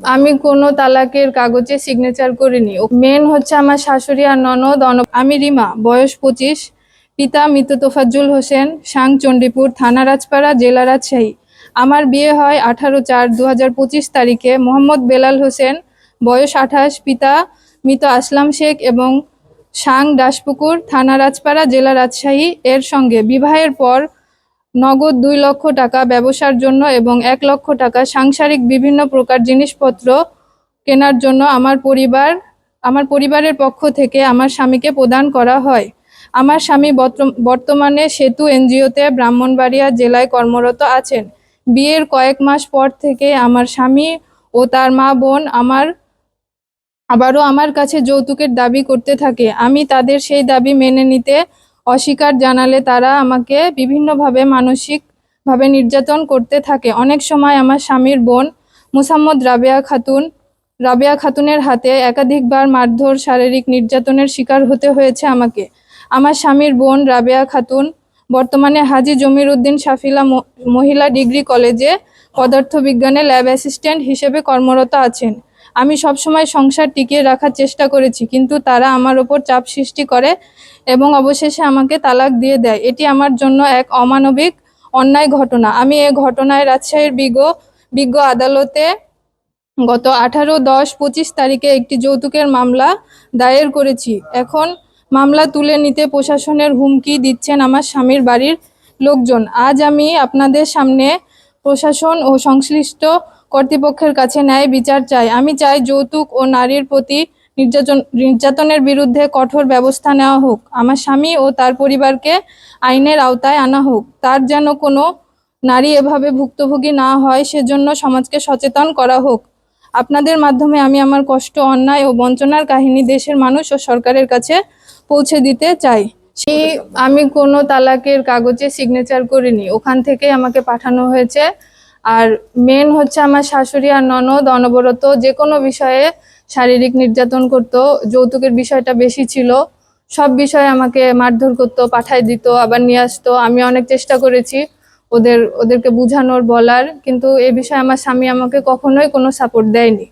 আমি কোনো তালাকের কাগজে সিগনেচার করিনি। মেন হচ্ছে আমার শাশুড়ি আর ননদ আমি রিমা, বয়স পঁচিশ। পিতা মৃত তোফাজ্জুল হোসেন, সাং চণ্ডীপুর থানা রাজপাড়া, জেলা রাজশাহী। আমার বিয়ে হয় আঠারো চার দু হাজার পঁচিশ তারিখে। মোহাম্মদ বেলাল হোসেন, বয়স আঠাশ। পিতা মৃত আসলাম শেখ এবং সাং দাসপুকুর, থানা রাজপাড়া, জেলা রাজশাহী। এর সঙ্গে বিবাহের পর নগদ দুই লক্ষ টাকা ব্যবসার জন্য এবং এক লক্ষ টাকা সাংসারিক বিভিন্ন প্রকার জিনিসপত্র কেনার জন্য আমার পরিবার, আমার পরিবারের পক্ষ থেকে আমার স্বামীকে প্রদান করা হয়। আমার স্বামী বর্তমানে সেতু এনজিওতে ব্রাহ্মণবাড়িয়া জেলায় কর্মরত আছেন। বিয়ের কয়েক মাস পর থেকে আমার স্বামী ও তার মা বোন আমার, আবারও আমার কাছে যৌতুকের দাবি করতে থাকে। আমি তাদের সেই দাবি মেনে নিতে অস্বীকার জানালে তারা আমাকে বিভিন্নভাবে মানসিকভাবে নির্যাতন করতে থাকে। অনেক সময় আমার স্বামীর বোন মুসাম্মদ রাবেয়া খাতুন, রাবেয়া খাতুনের হাতে একাধিকবার মারধর, শারীরিক নির্যাতনের শিকার হতে হয়েছে আমাকে। আমার স্বামীর বোন রাবেয়া খাতুন বর্তমানে হাজি জমির উদ্দিন সাফিলা মহিলা ডিগ্রি কলেজে পদার্থবিজ্ঞানে ল্যাব অ্যাসিস্ট্যান্ট হিসেবে কর্মরত আছেন। আমি সবসময় সংসার টিকিয়ে রাখার চেষ্টা করেছি, কিন্তু তারা আমার ওপর চাপ সৃষ্টি করে এবং অবশেষে আমাকে তালাক দিয়ে দেয়। এটি আমার জন্য এক অমানবিক অন্যায় ঘটনা। আমি এ ঘটনায় রাজশাহীর বিজ্ঞ বিজ্ঞ আদালতে গত আঠারো দশ পঁচিশ তারিখে একটি যৌতুকের মামলা দায়ের করেছি। এখন মামলা তুলে নিতে প্রশাসনের হুমকি দিচ্ছেন আমার স্বামীর বাড়ির লোকজন। আজ আমি আপনাদের সামনে প্রশাসন ও সংশ্লিষ্ট কর্তৃপক্ষের কাছে ন্যায় বিচার চাই। আমি চাই যৌতুক ও নারীর প্রতি নির্যাতন, নির্যাতনের বিরুদ্ধে কঠোর ব্যবস্থা নেওয়া হোক। আমার স্বামী ও তার পরিবারকে আইনের আওতায় আনা হোক। তার যেন কোনো নারী এভাবে ভুক্তভোগী না হয়, সেজন্য সমাজকে সচেতন করা হোক। আপনাদের মাধ্যমে আমি আমার কষ্ট, অন্যায় ও বঞ্চনার কাহিনী দেশের মানুষ ও সরকারের কাছে পৌঁছে দিতে চাই। সেই আমি কোনো তালাকের কাগজে সিগনেচার করিনি। ওখান থেকে আমাকে পাঠানো হয়েছে। আর মেন হচ্ছে আমার শাশুড়ি আর ননদ, অনবরত যে কোনো বিষয়ে শারীরিক নির্যাতন করত, যৌতুকের বিষয়টা বেশি ছিল, সব বিষয়ে আমাকে মারধর করতো, পাঠায় দিত, আবার নিয়ে আসতো। আমি অনেক চেষ্টা করেছি ওদের, ওদেরকে বুঝানোর, বলার, কিন্তু এ বিষয়ে আমার স্বামী আমাকে কখনোই কোনো সাপোর্ট দেয়নি।